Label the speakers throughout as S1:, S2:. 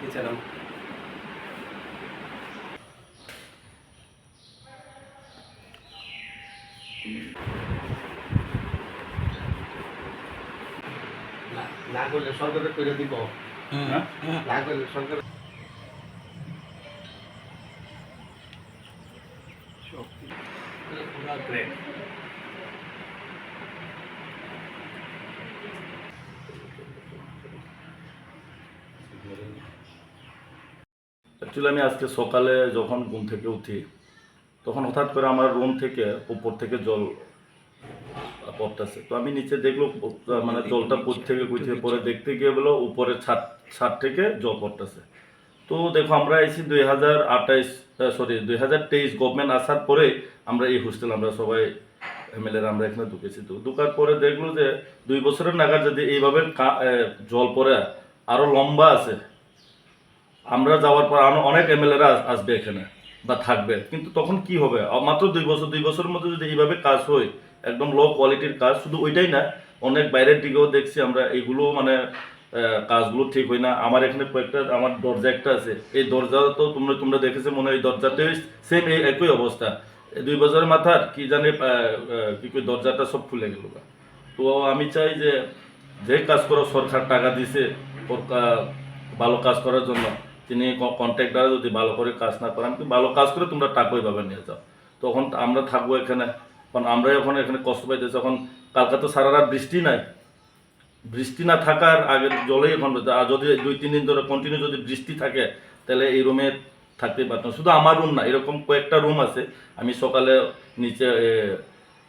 S1: নিচে না করলে সরকারের করে দিব।
S2: হ্যাঁ?
S1: না করলে সরকার
S2: অ্যাকচুয়ালি আমি আজকে সকালে যখন ঘুম থেকে উঠি তখন হঠাৎ করে আমার রুম থেকে উপর থেকে জল পড়তেছে। তো আমি নিচে দেখল মানে জলটা কোথ থেকে কই থেকে পরে দেখতে গিয়ে বলো উপরে ছাদ ছাদ থেকে জল পড়তেছে। তো দেখো আমরা এসেছি দুই হাজার আঠাইশ সরি দুই হাজার তেইশ গভর্নমেন্ট আসার পরে আমরা এই হোস্টেল আমরা সবাই এমএলএ আমরা এখানে ঢুকেছি। তো ঢুকার পরে দেখল যে দুই বছরের নাগাদ যদি এইভাবে কা- জল পড়ে আরও লম্বা আছে আমরা যাওয়ার পর অনেক এমএলএরা আসবে এখানে বা থাকবে। কিন্তু তখন কি হবে? মাত্র দুই বছর, দুই বছরের মধ্যে যদি এইভাবে কাজ হয়, একদম লো কোয়ালিটির কাজ, শুধু ওইটাই না, অনেক বাইরের দিকেও দেখছি আমরা এইগুলো মানে কাজগুলো ঠিক হয় না। আমার এখানে কয়েকটা, আমার দরজা একটা আছে। এই দরজা তো তোমরা তোমরা দেখেছ মনে হয় দরজাতে সেম এই একই অবস্থা। দুই বছরের মাথার কি জানে কি কই দরজাটা সব খুলে গেল তো আমি চাই যে যে কাজ করো, সরকার টাকা দিছে ভালো কাজ করার জন্য। তিনি কন্ট্রাক্টারে যদি ভালো করে কাজ না করেন ভালো কাজ করে তোমরা টাকা ওইভাবে নিয়ে যাও। তখন আমরা থাকব এখানে। কারণ আমরা এখন এখানে কষ্ট পাইতেছি। এখন কালকে তো সারা রাত বৃষ্টি নাই। বৃষ্টি না থাকার আগে জলেই এখন আর যদি দুই, তিন দিন ধরে কন্টিনিউ যদি বৃষ্টি থাকে, তাহলে এই রুমে থাকতে পারতাম। শুধু আমার রুম না, এরকম কয়েকটা রুম আছে। আমি সকালে নিচে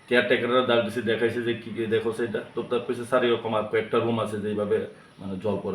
S2: কেয়ারটেকাররা ডাক দিছি, দেখাইছে যে কি কি দেখো সেটা। তো তার কইছে স্যার এরকম আর কয়েকটা রুম আছে যেইভাবে মানে জল পড়ে।